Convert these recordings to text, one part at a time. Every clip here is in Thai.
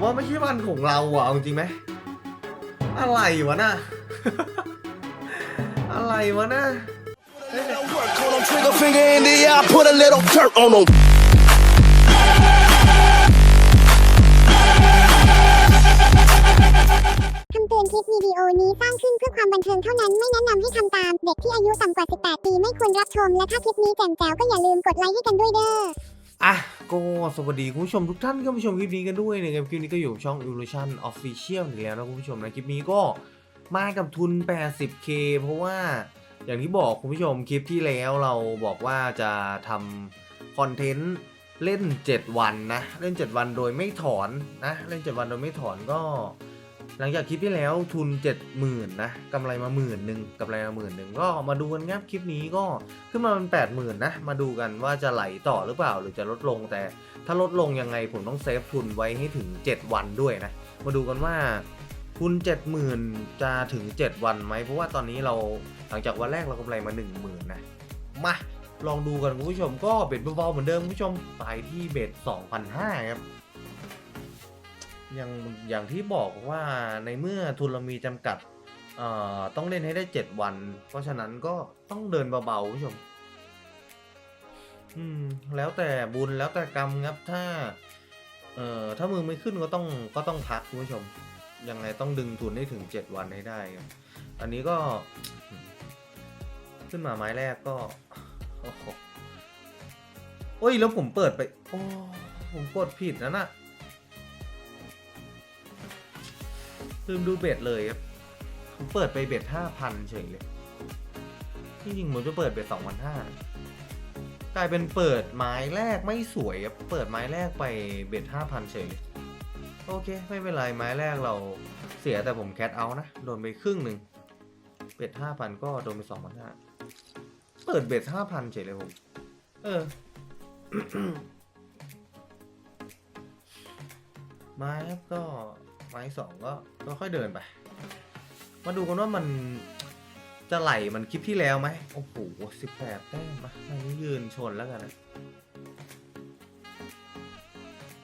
ว่าไม่ใช่วันของเราอะเอาจริงไหมอะไรวะน่ะ อะไรวะน่ะ Work on 'em, trigger finger in the air, put a little dirt on 'em. คำเตือนคลิปวิดีโอนี้สร้างขึ้นเพื่อความบันเทิงเท่านั้นไม่แนะนำให้ทำตาม เด็กที่อายุต่ำกว่า 18 ปีไม่ควรรับชม และถ้าคลิปนี้แจ่มแจ๋วก็อย่าลืมกดไลค์ให้กันด้วยเด้อ อะ ก็สวัสดีคุณผู้ชมทุกท่านก็มาชมคลิปนี้กันด้วยนะครับคลิปนี้ก็อยู่ช่อง Evolution Official อีกแล้วนะคุณผู้ชมนะคลิปนี้ก็มากับทุน 80k เพราะว่าอย่างที่บอกคุณผู้ชมคลิปที่แล้วเราบอกว่าจะทำคอนเทนต์เล่น 7 วันนะ เล่น 7 วันโดยไม่ถอนนะ เล่น 7 วันโดยไม่ถอนก็ หลังจากคลิปที่แล้วทุน 70,000นะกำไรมาหมื่นหนึ่งกำไรมาหมื่นหนึ่งก็มาดูกันครับคลิปนี้ก็ขึ้นมาเป็น 80,000นะมาดูกันว่าจะไหลต่อหรือเปล่าหรือจะลดลง แต่ถ้าลดลงยังไงผมต้องเซฟทุนไว้ให้ถึง 7 วันด้วยนะมาดูกันว่าทุน 70,000 จะถึง 7 วันไหมเพราะว่าตอนนี้เราหลังจากวันแรกเรากำไรมา 10,000นะมาลองดูกันคุณผู้ชมก็เบ็ดเบาๆเหมือนเดิมคุณผู้ชมไปที่เบ็ด2,500ครับ อย่างอย่างที่บอกว่าในเมื่อทุนเรามีจำกัดเอ่อต้องเล่นให้ได้7วัน เพราะฉะนั้นก็ต้องเดินเบาๆคุณผู้ชม อืม แล้วแต่บุญแล้วแต่กรรมครับถ้า เอ่อถ้ามือไม่ขึ้นก็ต้องก็ต้องพักคุณผู้ชม ยังไงต้องดึงทุนให้ถึง7วันให้ได้ครับอันนี้ก็ ขึ้นมาไม้แรกก็โอ้โหโอ้ยแล้วผมเปิดไป โอ้ผมกดผิดนะน่ะ ลืมดูเบ็ดเลยครับผมเปิดไปเบ็ดห้าพันเฉยเลยที่จริงผมจะเปิดเบ็ดสองพันห้ากลายเป็นเปิดไม้แรกไม่สวยครับเปิดไม้แรกไปเบ็ดห้าพันเฉยเลยโอเค ไม่เป็นไรไม้แรกเราเสียแต่ผมแคทเอานะโดนไปครึ่งหนึ่งเบ็ดห้าพันก็โดนไปสองพันห้าเปิดเบ็ดห้าพันเฉยเลยผม เออ ไม้ครับก็ ไม้สองก็ก็ค่อยเดินไป มาดูกันว่ามันจะไหลมันคลิปที่แล้วไหมโอ้โหสิบแปดแต้มมาอันนี้ยืนชนแล้วกันนะ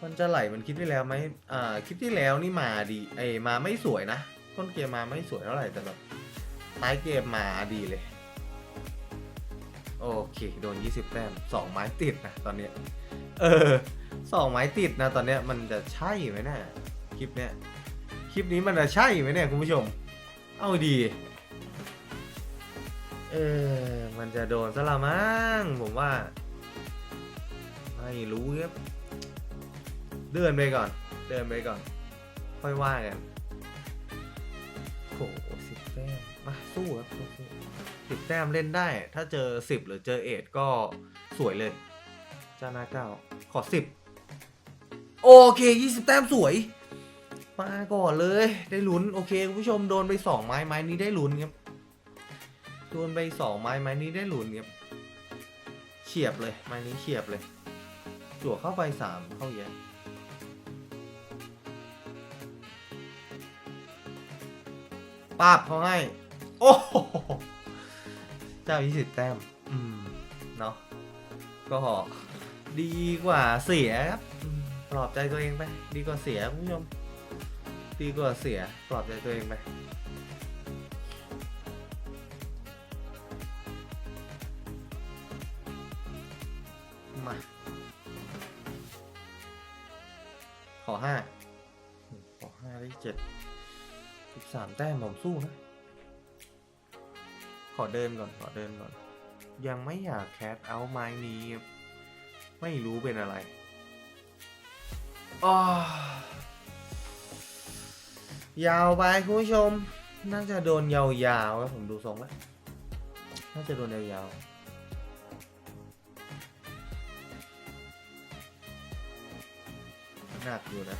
มันจะไหลมันคลิปที่แล้วไหมอ่าคลิปที่แล้วนี่มาดีไอยมาไม่สวยนะ ต้นเกมมาไม่สวยเท่าไหร่แต่แบบท้ายเกมมาดีเลย โอเค โดน 20 แต้มสองไม้ติดนะตอนเนี้ยเออสองไม้ติดนะตอนเนี้ยมันจะใช่ไหมนะ คลิปเนี้ยคลิปนี้มันจะใช่ไหมเนี่ยคุณผู้ชม เอาดีเออมันจะโดนซะละมั้งผมว่า ไม่รู้ครับเดินไปก่อน เดินไปก่อน ค่อยว่ากันโหสิบแต้มมาสู้ครับสิบแต้มเล่นได้ ถ้าเจอสิบหรือเจอเอ็ดก็สวยเลยจ้านาเก้าขอสิบโอเคยี่สิบแต้มสวย มาก่อนเลย ได้ลุ้นโอเคคุณผู้ชมโดนไปสองไม้ไม้นี้ได้ลุ้นครับโดนไปสองไม้ไม้นี้ได้ลุ้นครับเฉียบเลยไม้นี้เฉียบเลยจั่วเข้าไปสามเข้าเยอะปาบเขาให้ โอ้เจ้ายี่สิบแต้ม อืม เนาะก็ดีกว่าเสียครับ ปลอบใจตัวเองไป ดีกว่าเสียคุณผู้ชม ดีกว่าเสียปลอบใจตัวเองไปมา ขอห้าขอห้าได้เจ็ดสิบสามแต้มผมสู้นะ ขอเดินก่อน ขอเดินก่อน ยังไม่อยากแคสเอาไม้นี้ครับไม่รู้เป็นอะไรอ้า ยาวไปคุณผู้ชม น่าจะโดนยาวๆครับผมดูทรงแล้วน่าจะโดนยาวๆหนักอยู่นะ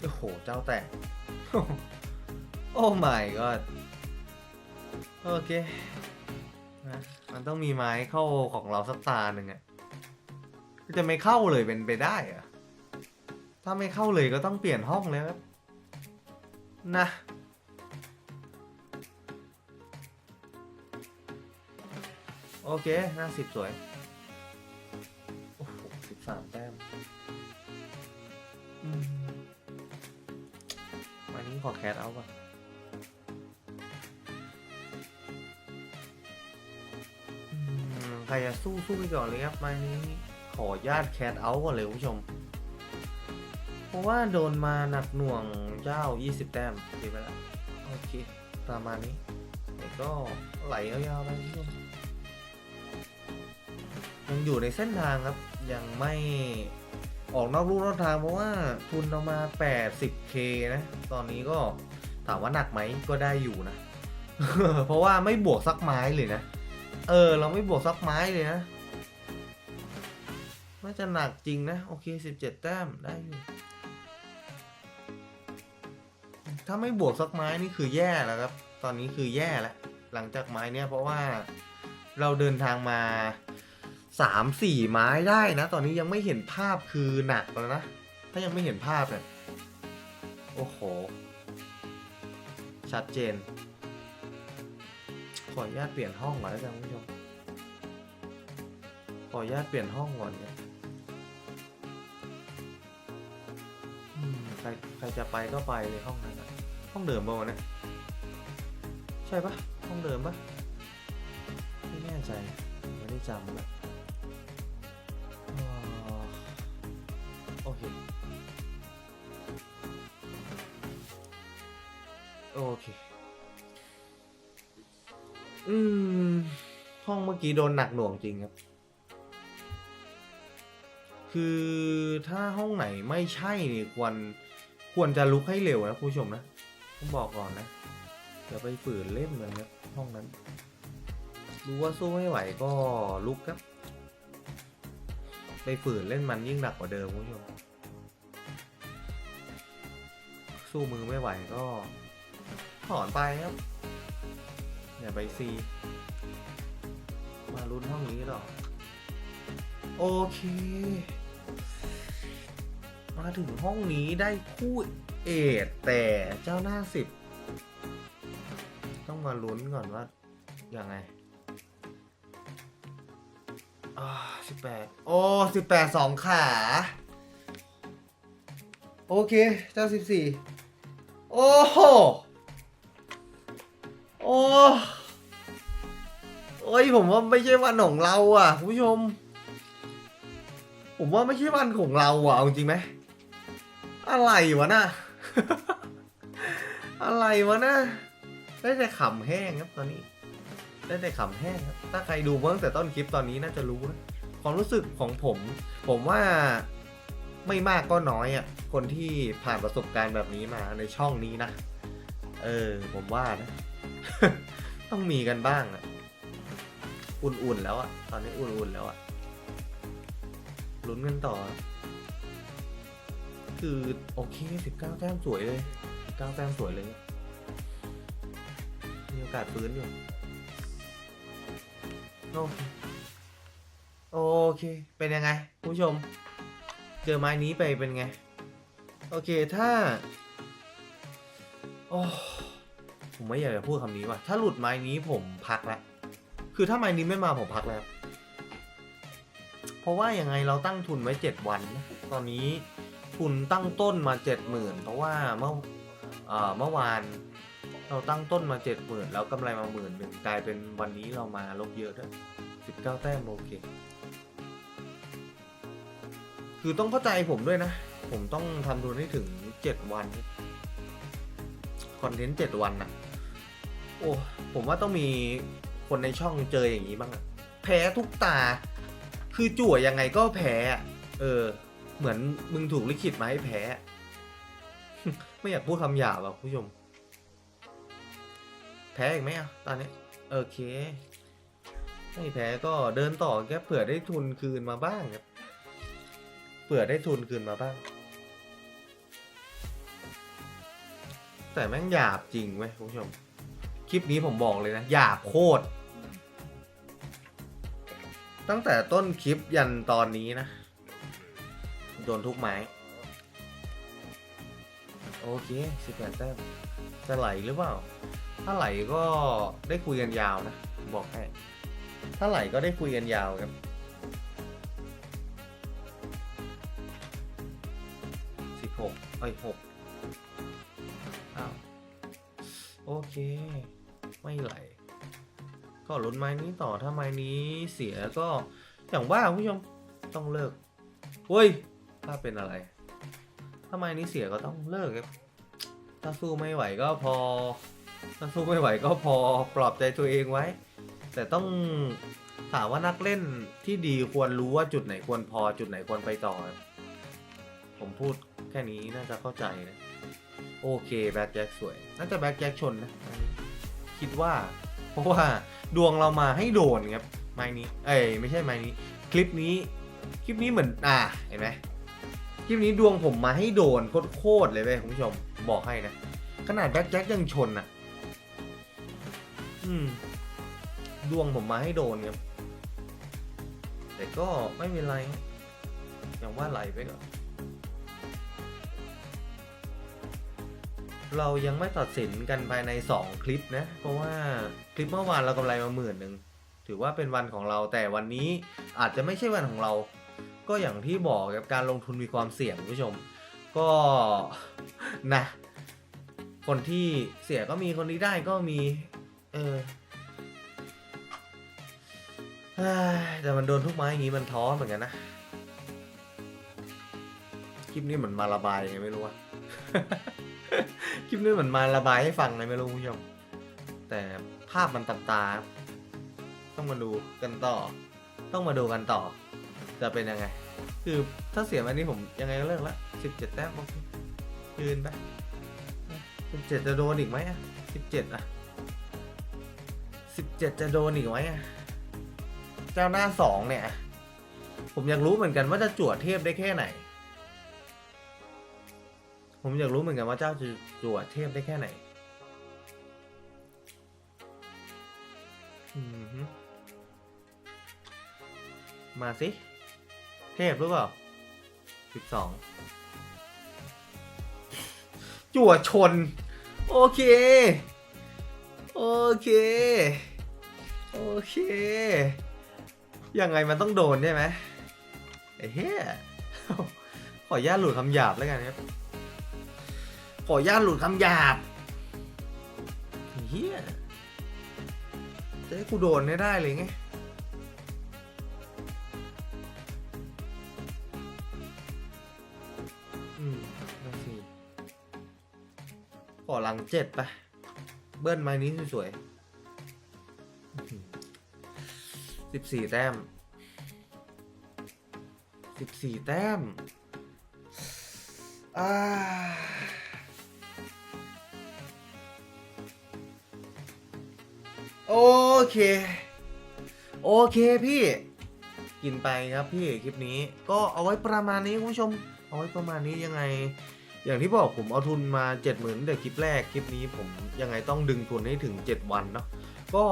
โอ้โห เจ้าแตก โอ้ my god โอเค ต้องมีไม้เข้าของเราสักตาหนึ่งอะจะไม่เข้าเลยเป็นไปได้อะถ้าไม่เข้าเลยก็ต้องเปลี่ยนห้องแล้วนะโอเคหน้าสิบสวย โอ้โหสิบสามแต้มมวันนี้ขอแคสเอาก่อ ใครจะสู้สู้ไปก่อนเลยครับมานี้ขอญาตแคสเอาก่อนเลยคุณผู้ชม เพราะว่าโดนมาหนักหน่วงเจ้า 20 แต้มดีไปแล้วโอเคประมาณนี้แต่ก็ไหลยาวๆไปคุณผู้ชมยังอยู่ในเส้นทางครับ ยังไม่ออกนอกลู่นอกทางเพราะว่าทุนเรามา 80k นะ ตอนนี้ก็ถามว่าหนักไหมก็ได้อยู่นะ เพราะว่าไม่บวกสักไม้เลยนะ เออ เราไม่บวกสักไม้เลยนะน่าจะหนักจริงนะ โอเค 17 แต้มได้อยู่ถ้าไม่บวกสักไม้นี่คือแย่แล้วครับ ตอนนี้คือแย่แล้ว หลังจากไม้เนี่ยเพราะว่าเราเดินทางมาสามสี่ไม้ได้นะ ตอนนี้ยังไม่เห็นภาพคือหนักแล้วนะ ถ้ายังไม่เห็นภาพเนี่ย โอ้โห ชัดเจน ขออนุญาตเปลี่ยนห้องก่อนแล้วกันคุณผู้ชม ขออนุญาตเปลี่ยนห้องก่อนเนี่ยใครใครจะไปก็ไปเลยห้องนั้นนะห้องเดิมป่าวะเนี่ยใช่ปะห้องเดิมปะไม่แน่ใจไม่ได้จำเลย อืม ห้องเมื่อกี้โดนหนักหน่วงจริงครับ คือถ้าห้องไหนไม่ใช่นี่ควรควรจะลุกให้เร็วนะคุณผู้ชมนะผมบอกก่อนนะอย่าไปฝืนเล่นเลยครับห้องนั้น รู้ว่าสู้ไม่ไหวก็ลุกครับ ไปฝืนเล่นมันยิ่งหนักกว่าเดิมคุณผู้ชม สู้มือไม่ไหวก็ถอนไปครับ อย่าไปซีมาลุ้นห้องนี้ต่อโอเค มาถึงห้องนี้ได้คู่เอทแต่เจ้าหน้าสิบ ต้องมาลุ้นก่อนว่าอยังไงอ่าสิบแปดโอ้สิบแปดสองขา โอเค เจ้าสิบสี่โอ้โห โอ้ โอ้ยผมว่าไม่ใช่วันของเราอะคุณผู้ชม ผมว่าไม่ใช่วันของเราอะเอาจริงไหมอะไรวะน่ะ อะไรวะน่ะได้แต่ขำแห้งครับตอนนี้ ได้แต่ขำแห้งครับถ้าใครดูมาตั้งแต่ต้นคลิปตอนนี้น่าจะรู้นะความรู้สึกของผม ผมว่าไม่มากก็น้อยอะคนที่ผ่านประสบการณ์แบบนี้มาในช่องนี้นะ เออ ผมว่านะ ต้องมีกันบ้างอะ อุ่นๆแล้วอะตอนนี้อุ่นๆแล้วอะลุ้นกันต่อ คือโอเค19แต้มสวยเลย19แต้มสวยเลย มีโอกาสฟื้นอยู่ โอเค โอเค เป็นยังไง ผู้ชม เจอไม้นี้ไปเป็นไง โอเคถ้า โอ้ผมไม่อยากจะพูดคำนี้ว่ะ ถ้าหลุดไม้นี้ผมพักแล้ว คือถ้าไมนี้ไม่มาผมพักแล้ว เพราะว่ายังไงเราตั้งทุนไว้ 7 วัน ตอนนี้ทุนตั้งต้นมา 70,000 เพราะว่าเมื่อเอ่อเมื่อวานเราตั้งต้นมา 70,000 แล้วกำไรมาหมื่นหนึ่งกลายเป็นวันนี้เรามาลบเยอะด้วย19 แต้มโอเค คือต้องเข้าใจผมด้วยนะ ผมต้องทำทุนให้ถึง 7 วันคอนเทนต์ 7 วันนะโอ้ ผมว่าต้องมี คนในช่องเจออย่างนี้บ้างอะแพ้ทุกตา คือจั่วยังไงก็แพ้อะเออ เหมือนมึงถูกลิขิตมาให้แพ้ ไม่อยากพูดคำหยาบอะคุณผู้ชม แพ้อีกไหมอะตอนนี้โอเคไม่แพ้ก็เดินต่อแค่เผื่อได้ทุนคืนมาบ้างครับเผื่อได้ทุนคืนมาบ้าง แต่แม่งหยาบจริงเว้ยคุณผู้ชม คลิปนี้ผมบอกเลยนะ หยาบโคตร ตั้งแต่ต้นคลิปยันตอนนี้นะ โดนทุกไม้ โอเคสิบแปดแต้มจะไหลหรือเปล่า ถ้าไหลก็ได้คุยกันยาวนะ บอกให้ ถ้าไหลก็ได้คุยกันยาวครับสิบหกเอ้ยหกอ้าว โอเค ไม่ไหล ก็ลุ้นไม้นี้ต่อถ้าไม้นี้เสียก็อย่างว่าคุณผู้ชมต้องเลิกเฮ้ยถ้าเป็นอะไร ถ้าไม้นี้เสียก็ต้องเลิกครับถ้าสู้ไม่ไหวก็พอ ถ้าสู้ไม่ไหวก็พอปลอบใจตัวเองไว้ แต่ต้องถามว่านักเล่นที่ดีควรรู้ว่าจุดไหนควรพอจุดไหนควรไปต่อ ผมพูดแค่นี้น่าจะเข้าใจนะ โอเคแบ็คแจ็คสวย น่าจะแบ็คแจ็คชนนะ คิดว่า เพราะว่าดวงเรามาให้โดนครับไม้นี้ เอ้ยไม่ใช่ไม้นี้ คลิปนี้ คลิปนี้เหมือน อ่า เห็นไหมคลิปนี้ดวงผมมาให้โดนโคตรเลยเว้ยคุณผู้ชมบอกให้นะ ขนาดแบ็คแจ็คยังชนอะ อืม ดวงผมมาให้โดนครับ แต่ก็ไม่เป็นไร อย่างว่าไหลไปก่อน เรายังไม่ตัดสินกันภายใน 2 คลิปนะ เพราะว่าคลิปเมื่อวานเรากำไรมาหมื่นหนึ่งถือว่าเป็นวันของเราแต่วันนี้อาจจะไม่ใช่วันของเรา ก็อย่างที่บอกครับการลงทุนมีความเสี่ยงคุณผู้ชม ก็นะ คนที่เสียก็มีคนที่ได้ก็มี เออแต่มันโดนทุกไม้อย่างนี้มันท้อเหมือนกันนะคลิปนี้เหมือนมาระบายยังไงไม่รู้อะ คลิปนี้เหมือนมาระบายให้ฟังไงไม่รู้คุณผู้ชม แต่ภาพมันตับตา ต้องมาดูกันต่อ ต้องมาดูกันต่อ จะเป็นยังไง คือถ้าเสียมานี่ผมยังไงก็เลิกละสิบเจ็ดแต้มโอเคยืนไปสิบเจ็ดจะโดนอีกไหมอะสิบเจ็ดอะสิบเจ็ดจะโดนอีกไหมอะเจ้าหน้าสองเนี่ย ผมอยากรู้เหมือนกันว่าจะจวดเทพได้แค่ไหน ผมอยากรู้เหมือนกันว่าเจ้าจะจวดเทพได้แค่ไหนมาสิ เทพหรือเปล่าสิบสองจั่วชน โอเค โอเค โอเค ยังไงมันต้องโดนใช่ไหมเหี้ยขออนุญาตหลุดคำหยาบแล้วกันครับ ขออนุญาตหลุดคำหยาบเฮียจะให้กูโดนไม่ได้เลยไงอืมนั่นสิขอหลังเจ็ดไปเบิ้ลไม้นี้สวยๆสิบสี่แต้มสิบสี่แต้ม อ่า โอเค โอเคพี่ กินไปครับพี่คลิปนี้ก็เอาไว้ประมาณนี้คุณผู้ชม เอาไว้ประมาณนี้ยังไง อย่างที่บอกผมเอาทุนมา 7 0,000ื่นแต่คลิปแรกคลิปนี้ผมยังไงต้องดึงทุนให้ถึง 7 วันเนาะก็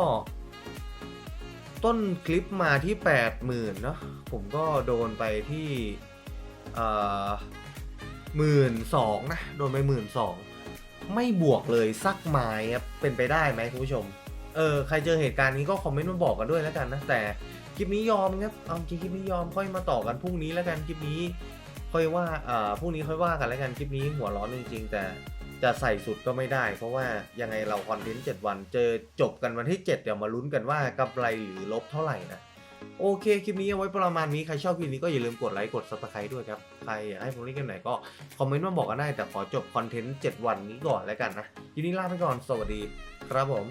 ต้นคลิปมาที่ 80,000เนาะผมก็โดนไปที่หมื่นสองนะ โดนไปหมื่นสองไม่บวกเลยสักไม้ครับเป็นไปได้ไหมคุณผู้ชม เออใครเจอเหตุการณ์นี้ก็คอมเมนต์มาบอกกันด้วยแล้วกันนะแต่คลิปนี้ยอมครับเอาจริงคลิปนี้ยอมค่อยมาต่อกันพรุ่งนี้แล้วกันคลิปนี้ ค่อยว่าอ่าพรุ่งนี้ค่อยว่ากันแล้วกันคลิปนี้หัวร้อนจริงๆ แต่จะใส่สุดก็ไม่ได้ เพราะว่ายังไงเราคอนเทนต์7วันเจอจบกันวันที่ 7 เดี๋ยวมาลุ้นกันว่ากำไรหรือลบเท่าไหร่นะโอเค คลิปนี้เอาไว้ประมาณนี้ ใครชอบคลิปนี้ก็อย่าลืมกดไลค์ กด subscribe ด้วยครับ ใครอยากให้ผมเล่นกันไหนก็ คอมเมนต์มาบอกกันได้ แต่ขอจบคอนเทนต์ 7 วันนี้ก่อนแล้วกันนะทีนี้ลาไปก่อน สวัสดี ครับผม